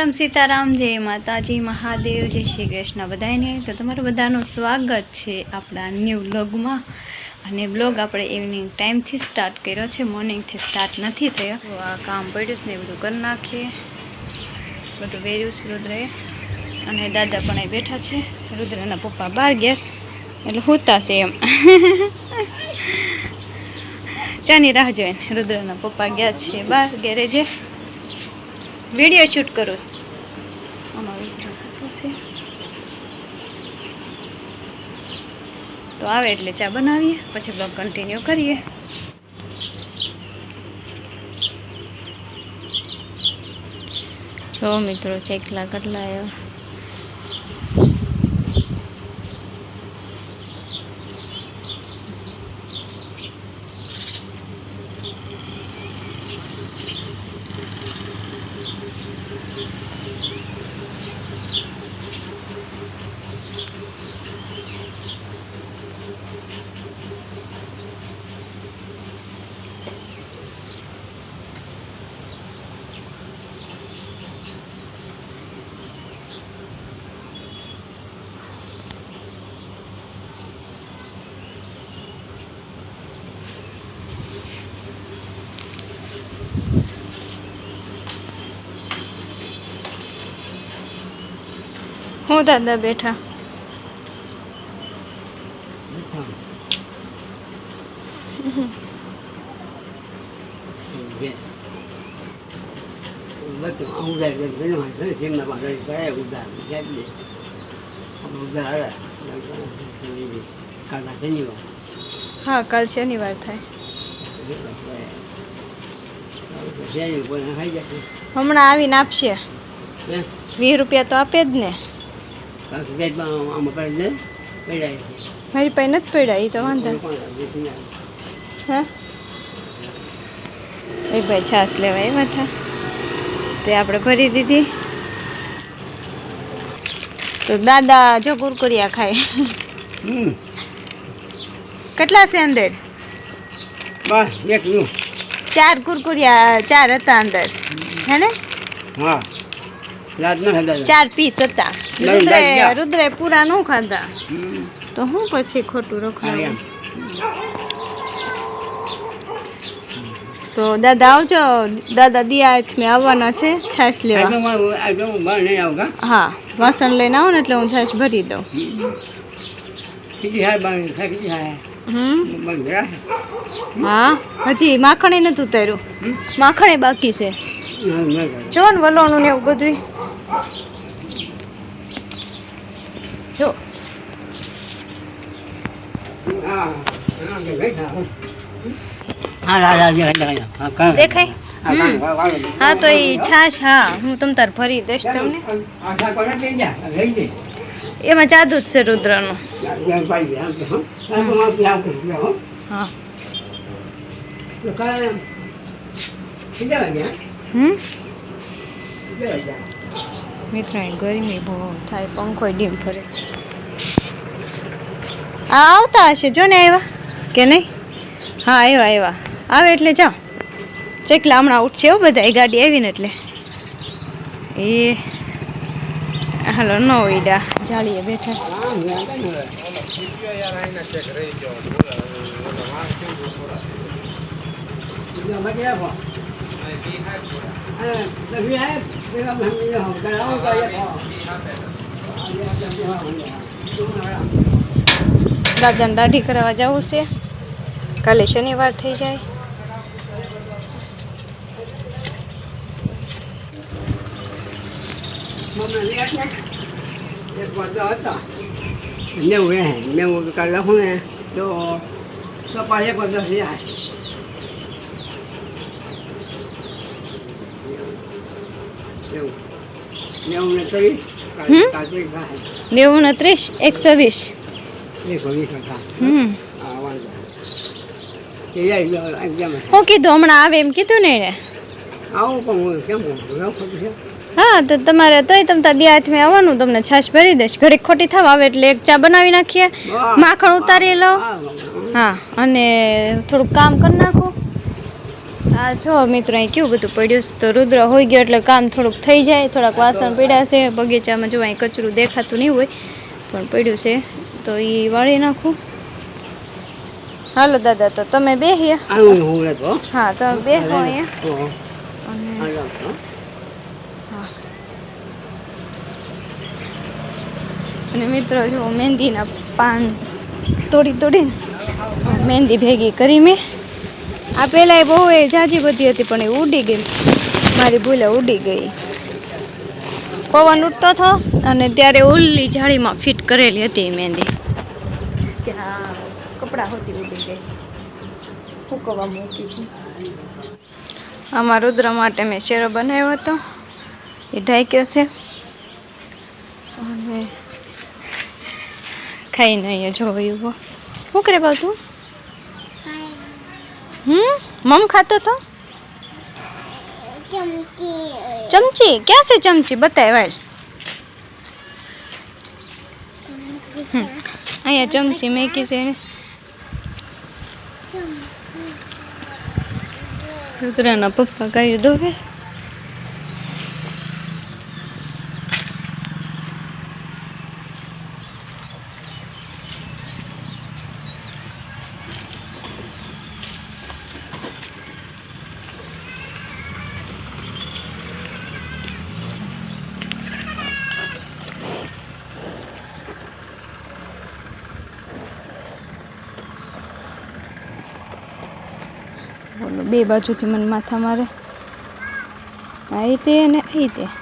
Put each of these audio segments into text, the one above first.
રામ સીતારામ, જય માતાજી, મહાદેવ, જય શ્રી કૃષ્ણ. બધાને તો તમારું બધાનું સ્વાગત છે આપણા ન્યૂ વ્લોગમાં અને બ્લોગ આપણે ઇવનિંગ ટાઈમથી સ્ટાર્ટ કર્યો છે મોર્નિંગથી સ્ટાર્ટ નથી થયો. તો આ કામ પડ્યું છે ને બધું કરી નાખીએ. બધું વેર્યું છે રુદ્રએ. અને દાદા પણ અહીં બેઠા છે. રુદ્રના પપ્પા બહાર ગયા એટલે હોતા છે એમ. ચાની રાહ જોઈને રુદ્રના પપ્પા ગયા છે, બહાર ગેરેજે. વીડિયો શૂટ કરું છું આમાં વીડિયો થતો છે તો આવે એટલે ચા બનાવીએ પછી બ્લોગ કન્ટિન્યુ કરીએ. જો મિત્રો ચેકલા કેટલા આવ્યા હું દાદા બેઠા. હા કાલ શનિવાર થાય. હમણાં આવીને આપશે. વીસ રૂપિયા તો આપે જ ને. મારી પાસે નથી પડ્યા એ તો વાંધો હા? એક ભાઈ છાશ લેવા આવ્યા હતા. તે આપણે ભરી દીધી. તો દાદા જો કુરકુરિયા ખાય. કેટલા છે અંદર? બસ એકલું ચાર કુરકુરિયા ચાર હતા અંદર. હે ને? હા. ચાર પીસ હતા. રુદ્રે રુદ્રે પૂરા ન ખાધા. તો હું પછી ખોટું રખાયું તો દાદા આવજો. દાદા દિયા મેં આવવાના છે છાશ લેવા? હા? વાસણ લઈને આવો ને એટલે હું છાશ ભરી દઉં. હા હજી માખણે નથી ઉતાર્યું હમ? માખણે બાકી છે. ના, ના જો ને વલોણું ને એવું બધું જો. હા, દેખાય, તો એ છાશ હા હું તમ તાર ફરી દઈશ તમને. એમાં જાદુ જ છે રુદ્રનું. હો. હમ? વાગ્યા? ગરમી બહુ થાય પંખો ડીમ ફરે. આ આવતા હશે જો ને આવ્યા? કે નહીં? હા આવ્યા આવ્યા. આવે એટલે જાઓ. ચેકલા હમણાં ઉઠશે એવું બધા એ ગાડી આવીને એટલે. એ હાલો ન ઈડા જાળીએ બેઠા. હા, મેં કાંઈ ન હોય. બીજા બાકી રાખો. હા, તો વી આય, પેલા ભાંગી જાઓ. કરાવો તો આયા ખાઓ. દાદાને દાઢી કરાવવા જવું છે કાલે શનિવાર થઈ જાય મમ્મી લઈ આવ ને. એક વાંધો હતો. નેવું હે, નેવું કાલ લખું ને તો સપા એક વાંધો છે આ. નેવું. નેવું ને ત્રીસ, એકસો વીસ હા, કીધું હમણાં આવે એમ કીધું ને પણ હું તો તમારે તોય તમ તાર દિયા હાથમાં આવવાનું તમને છાશ ભરી દઈશ. ઘડીક ખોટી થવા આવે એટલે એક ચા બનાવી નાખીએ. માખણ ઉતારી લો. હા અને થોડુંક કામ કરી નાખો. આ છો મિત્રો અહીં કેવું બધું પડ્યું છે. તો રુદ્ર હોઈ ગયો એટલે કામ થોડુંક થઈ જાય. થોડાક વાસણ પડ્યા છે. બગીચામાં જો અહીં કચરું દેખાતું નહીં હોય પણ પડ્યું છે. તો એ વાળી નાખું. હાલો દાદા તો તમે આનું હું? તમે બે અને મિત્રો જો મહેંદીના પાન તોડી તોડીને મહેંદી ભેગી કરી મેં. આ પહેલાં બહુ એ જાજી બધી હતી પણ એ ઉડી ગઈ. મારી ભૂલે ઉડી ગઈ. પવન ઉઠતો હતો અને ત્યારે ઓલી જાળીમાં ફિટ કરેલી હતી મહેંદી. ત્યાં કપડાં હોતી ઉડી ગઈ. ફૂકવા મૂકી છે. આમાં રુદ્ર માટે મેં શેરો બનાવ્યો હતો. એ ઢાંક્યો છે. અને ખાઈને અહીંયા જોયું શું કરે બાબુ મમ ખાતો તો? ચમચી. ક્યાં છે ચમચી? બતાય વાલ. હમ, અહીંયા ચમચી મેકી છે રુદ્રના પપ્પા ગાયું દોરે છે. બે બાજુથી મને માથા મારે. આ તે અને આ તે.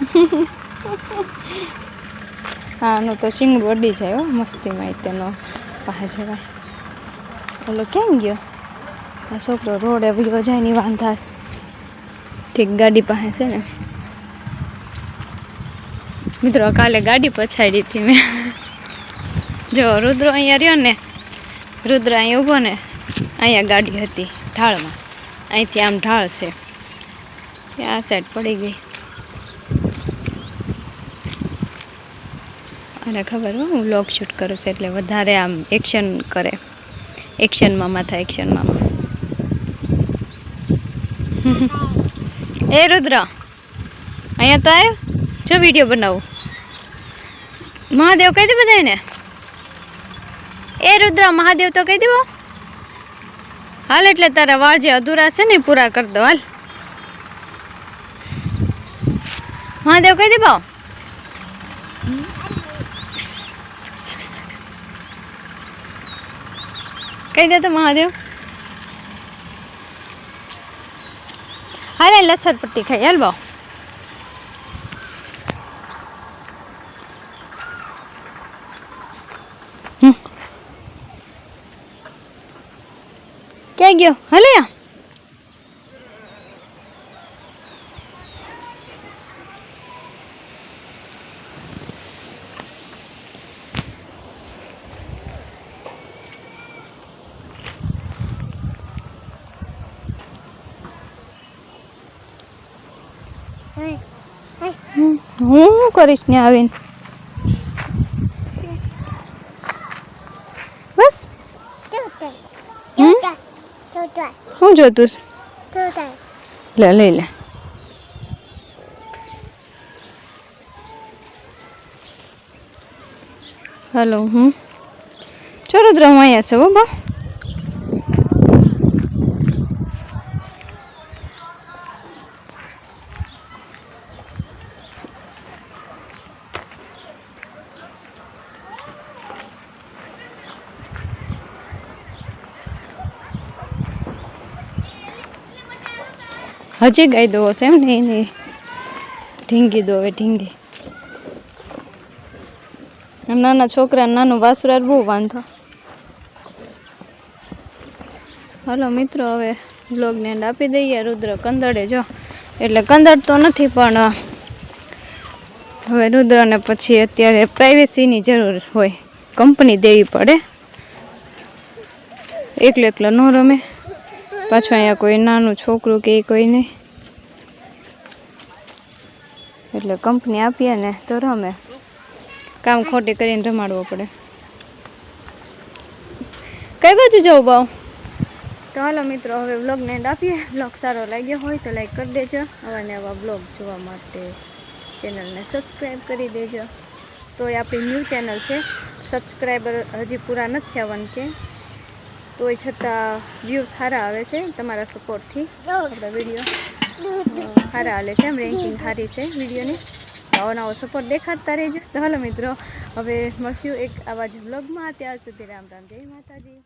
આનું તો શીંગડું અડી જાય હો મસ્તીમાં તેનો પાસે જવાય. ઓલો કેમ ગયો? આ છોકરો રોડે વયો જાય ની વાંધા ઠીક, ગાડી પાસે છે ને. મિત્રો, કાલે ગાડી પછાડી હતી મેં. જો, રુદ્ર અહીંયા રહ્યો ને, રુદ્ર અહીંયા ઊભો ને, અહીંયા ગાડી હતી ઢાળમાં. અહીંથી આમ ઢાળ છે. આ સાઈડ પડી ગઈ. અને ખબર હું વ્લોગ શૂટ કરું છું એટલે વધારે આમ એક્શન કરે. એક્શનમાં માથા એક્શનમાં એ રુદ્ર, અહીંયા તો આવ્યો જો વીડિયો બનાવું. મહાદેવ કહી દે બધાને એ રુદ્ર, મહાદેવ તો કહી દેવો. હાલ એટલે તારા વાળ જે અધૂરા છે ને પૂરા કરી દો, હાલ. મહાદેવ કહી દેવો. કહી દે તો મહાદેવ. હાલે લસણ પટ્ટી ખાઈ, હાલ ભાવ ક્યાં ગયો? હલે હું કરીશ ને આવીને બસ હમ? શું જોતું. લે લઈ લે. હલો હું ચલો દ્રમ અહીંયા છે બા. હજી ગાય દો હશે એમ? ને નહીં. ઢીંગી દો હવે, ઢીંગી. એમ નાના છોકરા નાનું વાસુરાર બહુ વાંધો. હલો મિત્રો, હવે બ્લોગને એન્ડ આપી દઈએ. રુદ્ર કંદડે જો. એટલે કંદડ તો નથી, પણ હવે રુદ્રને પછી અત્યારે પ્રાઇવેસીની જરૂર હોય. કંપની દેવી પડે. એકલો એકલો ન રમે. પાછું અહીંયા કોઈ નાનું છોકરું કે કોઈ નહીં એટલે કંપની આપીએ ને તો રમે. કામ ખોટી કરીને રમાડવો પડે. કઈ બાજુ જવું બાઉ તો હાલો મિત્રો, હવે વ્લોગને એન્ડ આપીએ. વ્લોગ સારો લાગ્યો હોય તો લાઈક કરી દેજો. આવા ને આવા બ્લોગ જોવા માટે ચેનલને સબસ્ક્રાઈબ કરી દેજો. તો એ આપણી ન્યૂ ચેનલ છે. સબસ્ક્રાઈબર હજી પૂરા નથી થયા કે તોય છતાં વ્યૂઝ સારા આવે છે તમારા સપોર્ટથી આપણા વીડિયો સારા હાલે છે એમ રેન્કિંગ સારી છે વિડીયોની નવો નવો સપોર્ટ દેખાડતા રહેજો. તો હાલો મિત્રો હવે મળશું એક આવા જ બ્લોગમાં ત્યાં સુધી રામ રામ જય માતાજી.